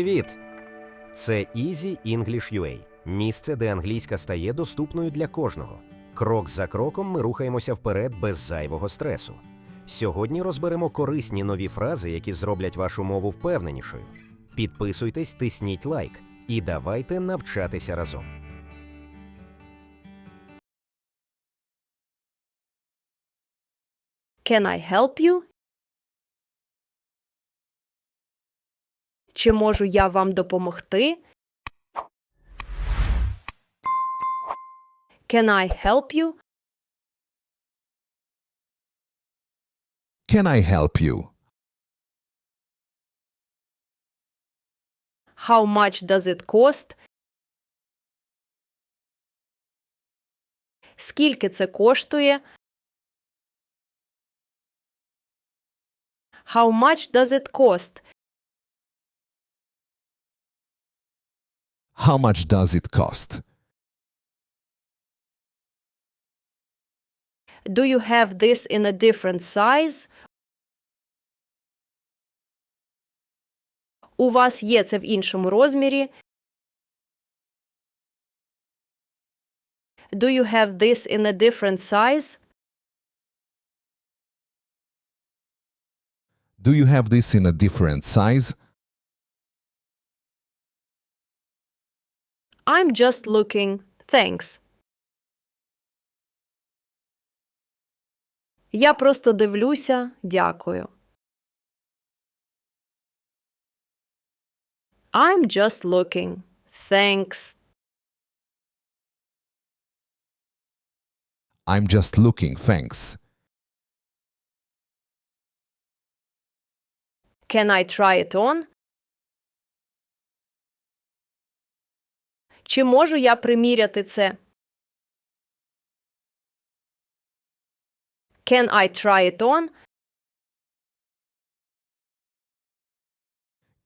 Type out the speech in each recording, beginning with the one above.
Привіт! Це Easy English UA – місце, де англійська стає доступною для кожного. Крок за кроком ми рухаємося вперед без зайвого стресу. Сьогодні розберемо корисні нові фрази, які зроблять вашу мову впевненішою. Підписуйтесь, тисніть лайк і давайте навчатися разом. Can I help you? Чи можу я вам допомогти? Can I help you? Can I help you? How much does it cost? Скільки це коштує? How much does it cost? How much does it cost? Do you have this in a different size? У вас є це в іншому розмірі? Do you have this in a different size? Do you have this in a different size? I'm just looking. Thanks. Я просто дивлюся. Дякую. I'm just looking. Thanks. I'm just looking, thanks. Can I try it on? Чи можу я приміряти це? Can I try it on?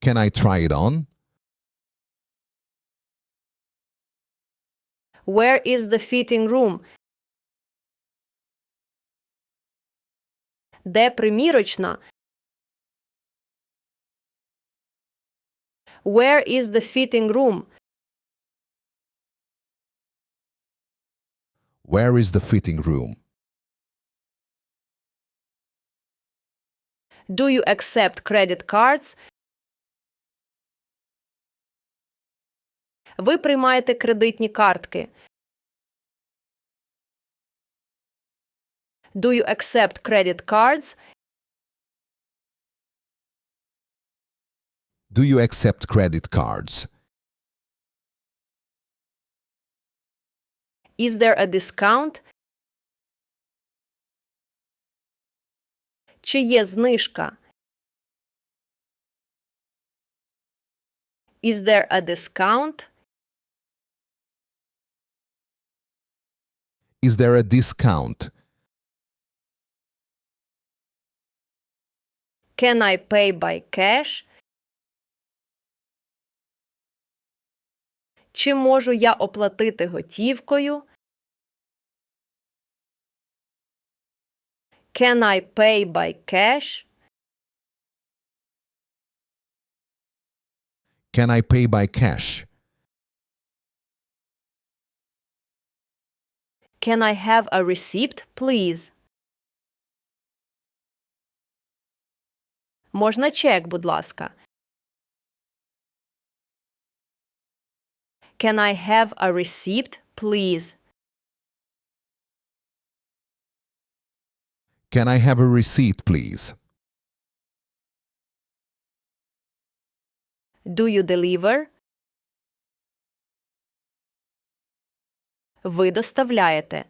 Can I try it on? Where is the fitting room? Де примірочна? Where is the fitting room? Where is the fitting room? Do you accept credit cards? Ви приймаєте кредитні картки. Do you accept credit cards? Do you accept credit cards? Is there a discount? Чи є знижка? Is there a discount? Is there a discount? Can I pay by cash? Чи можу я оплатити готівкою? Can I pay by cash? Can I pay by cash? Can I have a receipt, please? Можна чек, будь ласка. Can I have a receipt, please? Can I have a receipt, please? Do you deliver? Ви доставляєте.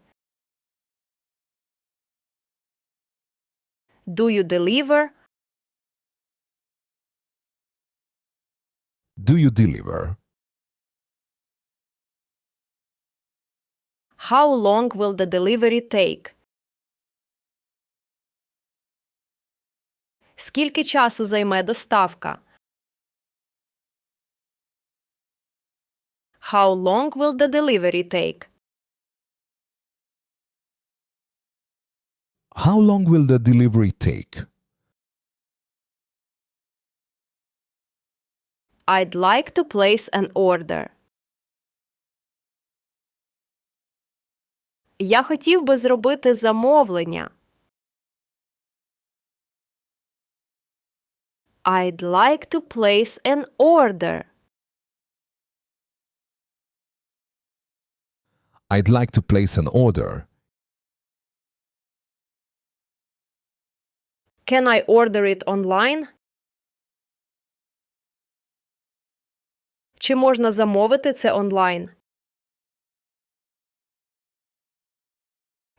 Do you deliver? Do you deliver? How long will the delivery take? Скільки часу займе доставка? How long will the delivery take? How long will the delivery take? I'd like to place an order. Я хотів би зробити замовлення. I'd like to place an order. I'd like to place an order. Can I order it online? Чи можна замовити це онлайн?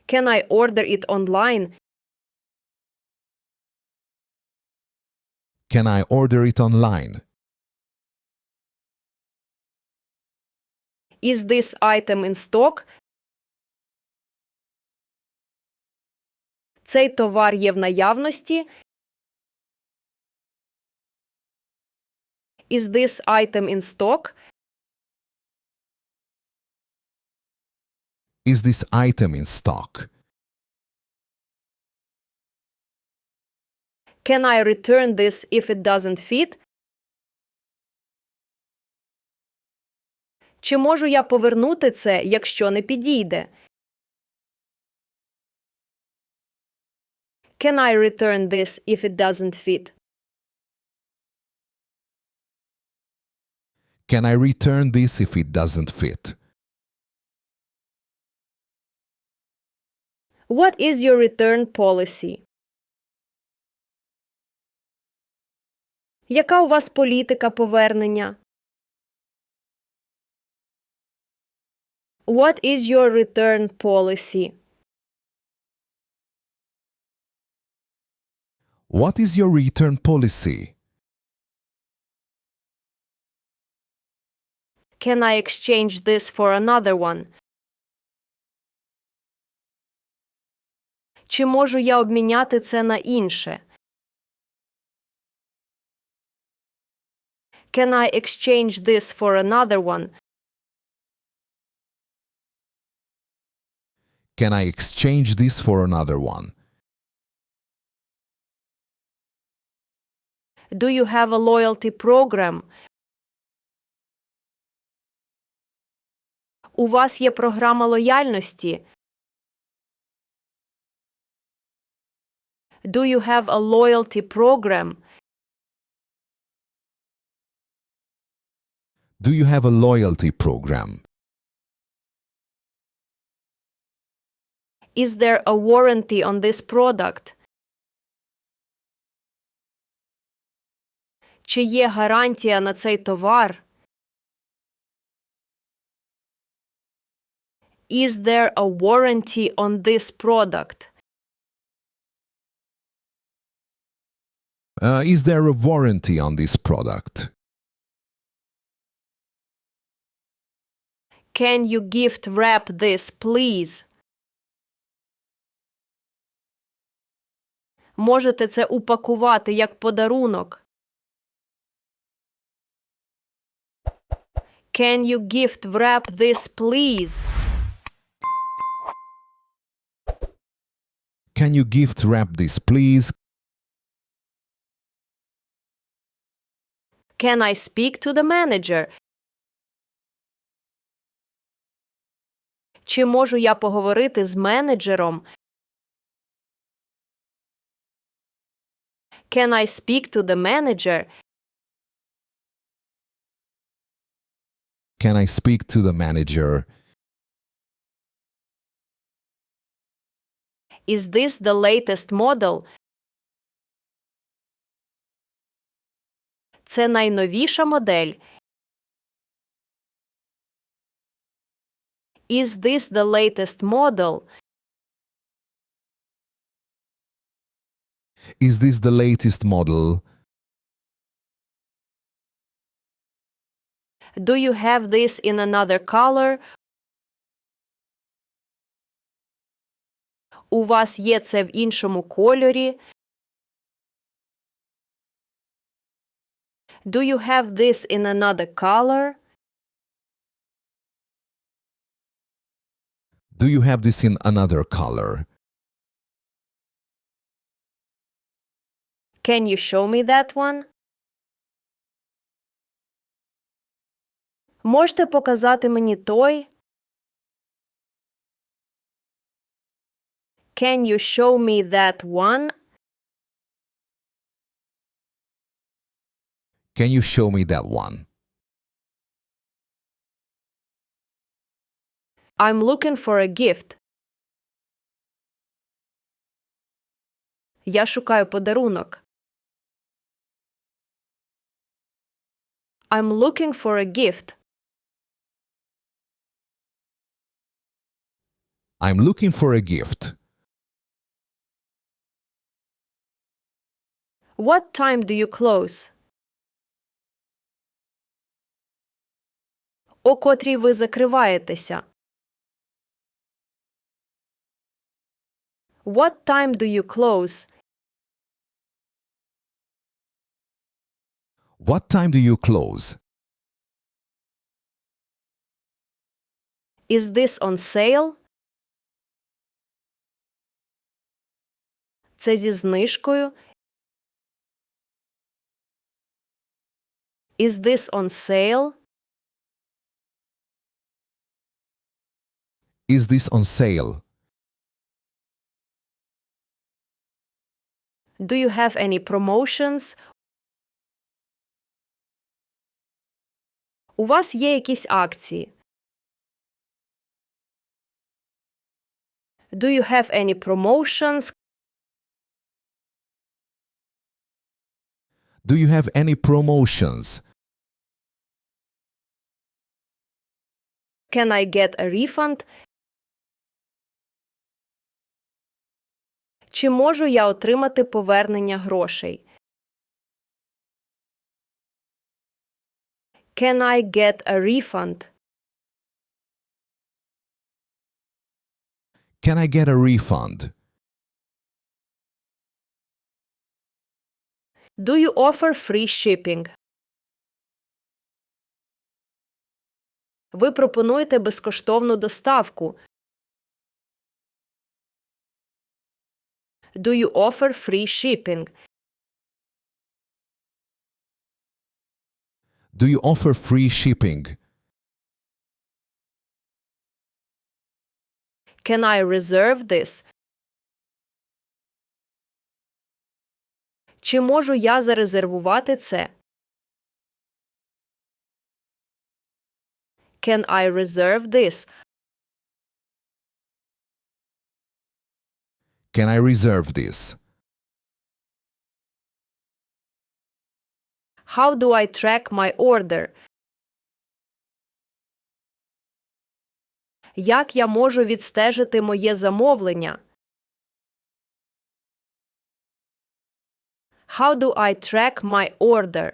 Can I order it online? Can I order it online? Is this item in stock? Цей товар є в наявності. Is this item in stock? Is this item in stock? Can I return this if it doesn't fit? Чи можу я повернути це, якщо не підійде? Can I return this if it doesn't fit? Can I return this if it doesn't fit? What is your return policy? Яка у вас політика повернення? What is your return policy? What is your return policy? Can I exchange this for another one? Чи можу я обміняти це на інше? Can I exchange this for another one? Can I exchange this for another one? Do you have a loyalty program? У вас є програма лояльності? Do you have a loyalty program? Do you have a loyalty program? Is there a warranty on this product? Чи є гарантія на цей товар? Is there a warranty on this product? Uh, is there a warranty on this product? Can you gift wrap this, please? Можете це упакувати як подарунок. Can you gift wrap this, please? Can you gift wrap this, please? Can I speak to the manager? Чи можу я поговорити з менеджером? Can I speak to the manager? Can I speak to the manager? Is this the latest model? Це найновіша модель. Is this the latest model? Is this the latest model? Do you have this in another color? У вас є це в іншому кольорі? Do you have this in another color? Do you have this in another color? Can you show me that one? Можете показати мені той? Can you show me that one? Can you show me that one? I'm looking for a gift. Я шукаю подарунок. I'm looking for a gift. I'm looking for a gift. What time do you close? О котрій ви закриваєтеся? What time do you close? What time do you close? Is this on sale? Це зі знижкою. Is this on sale? Is this on sale? Do you have any promotions? У вас є якісь акції? Do you have any promotions? Do you have any promotions? Can I get a refund? Чи можу я отримати повернення грошей? Can I get a refund? Can I get a refund? Do you offer free shipping? Ви пропонуєте безкоштовну доставку. Do you offer free shipping? Do you offer free shipping? Can I reserve this? Чи можу я зарезервувати це? Can I reserve this? Can I reserve this? How do I track my order? Як я можу відстежити моє замовлення? How do I track my order?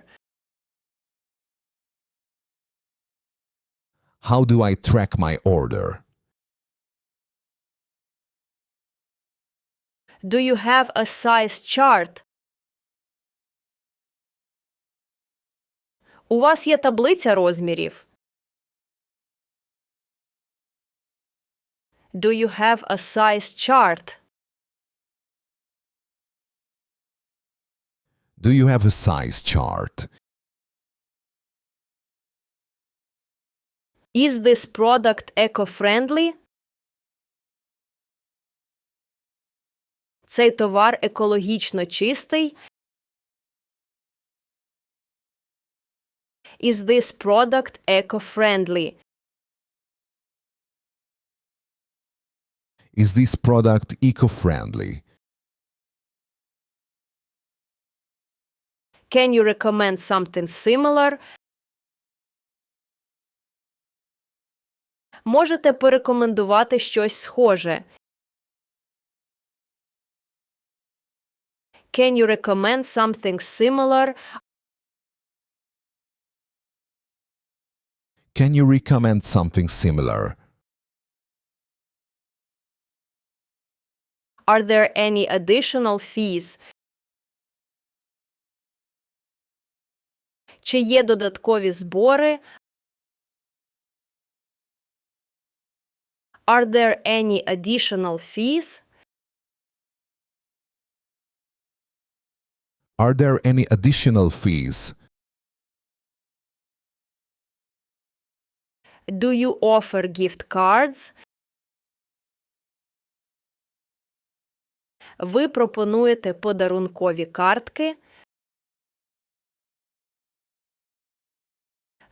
How do I track my order? Do you have a size chart? У вас є таблиця розмірів? Do you have a size chart? Do you have a size chart? Is this product eco-friendly? Цей товар екологічно чистий. Is this product eco-friendly? Is this product eco-friendly? Can you recommend something similar? Можете порекомендувати щось схоже. Can you recommend something similar? Can you recommend something similar? Are there any additional fees? Чи є додаткові збори? Are there any additional fees? Are there any additional fees? Do you offer gift cards? Ви пропонуєте подарункові картки?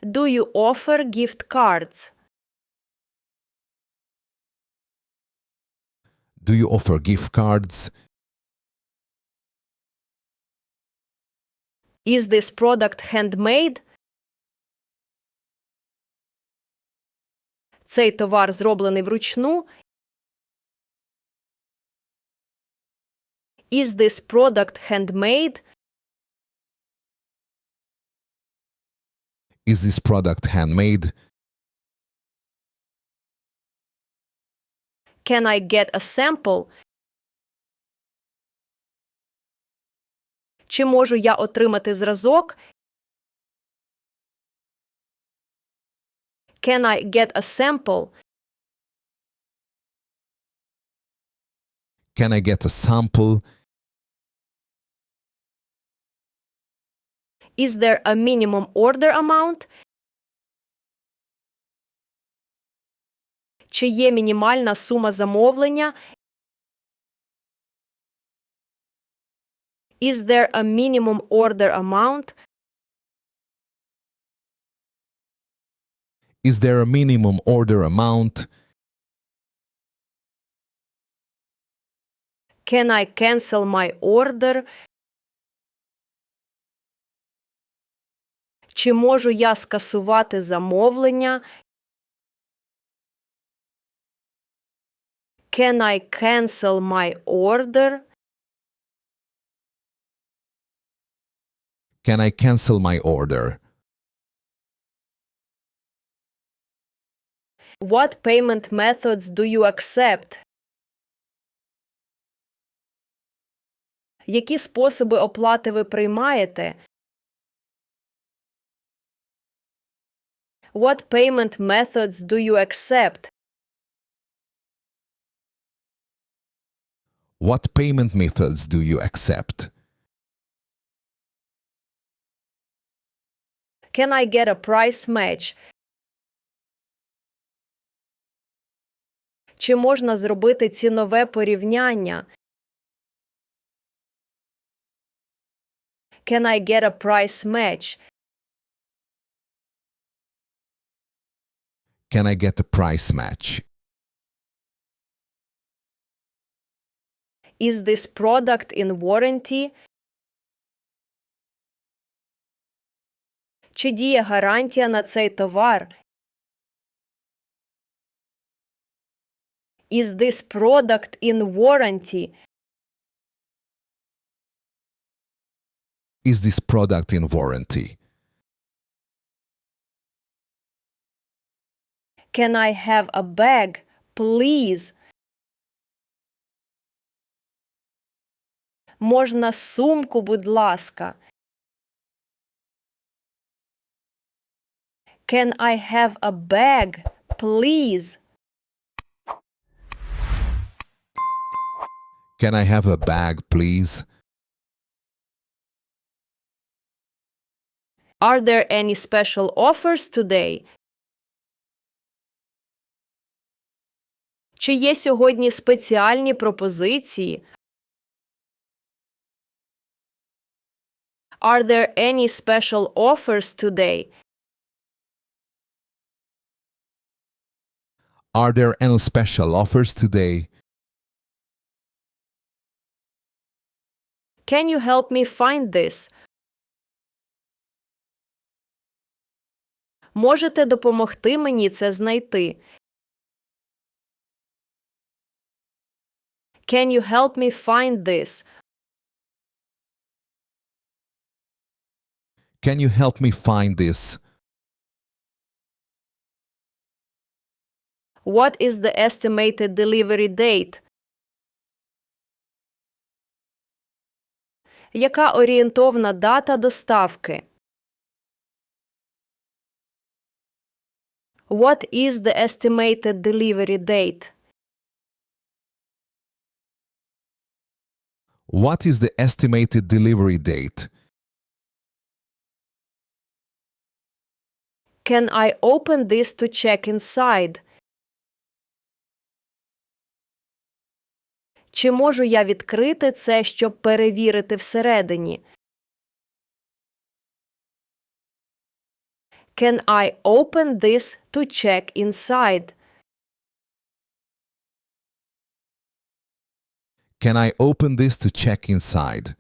Do you offer gift cards? Do you offer gift cards? Is this product handmade? Цей товар зроблений вручну. Is this product handmade? Is this product handmade? Can I get a sample? Чи можу я отримати зразок? Can I get a sample? Can I get a sample? Is there a minimum order amount? Чи є мінімальна сума замовлення? Is there a minimum order amount? Is there a minimum order amount? Can I cancel my order? Чи можу я скасувати замовлення? Can I cancel my order? Can I cancel my order? What payment methods do you accept? Які способи оплати ви приймаєте? What payment methods do you accept? What payment methods do you accept? Can I get a price match? Чи можна зробити цінове порівняння? Can I get a price match? Can I get a price match? Is this product in warranty? Чи діє гарантія на цей товар? Is this product in warranty? Is this product in warranty? Can I have a bag, please? Можна сумку, будь ласка. Can I have a bag, please? Can I have a bag, please? Are there any special offers today? Чи є сьогодні спеціальні пропозиції? Are there any special offers today? Are there any special offers today? Can you help me find this? Можете допомогти мені це знайти? Can you help me find this? Can you help me find this? What is the estimated delivery date? Яка орієнтовна дата доставки? What is the estimated delivery date? What is the estimated delivery date? Can I open this to check inside? Чи можу я відкрити це, щоб перевірити всередині? Can I open this to check inside? Can I open this to check inside?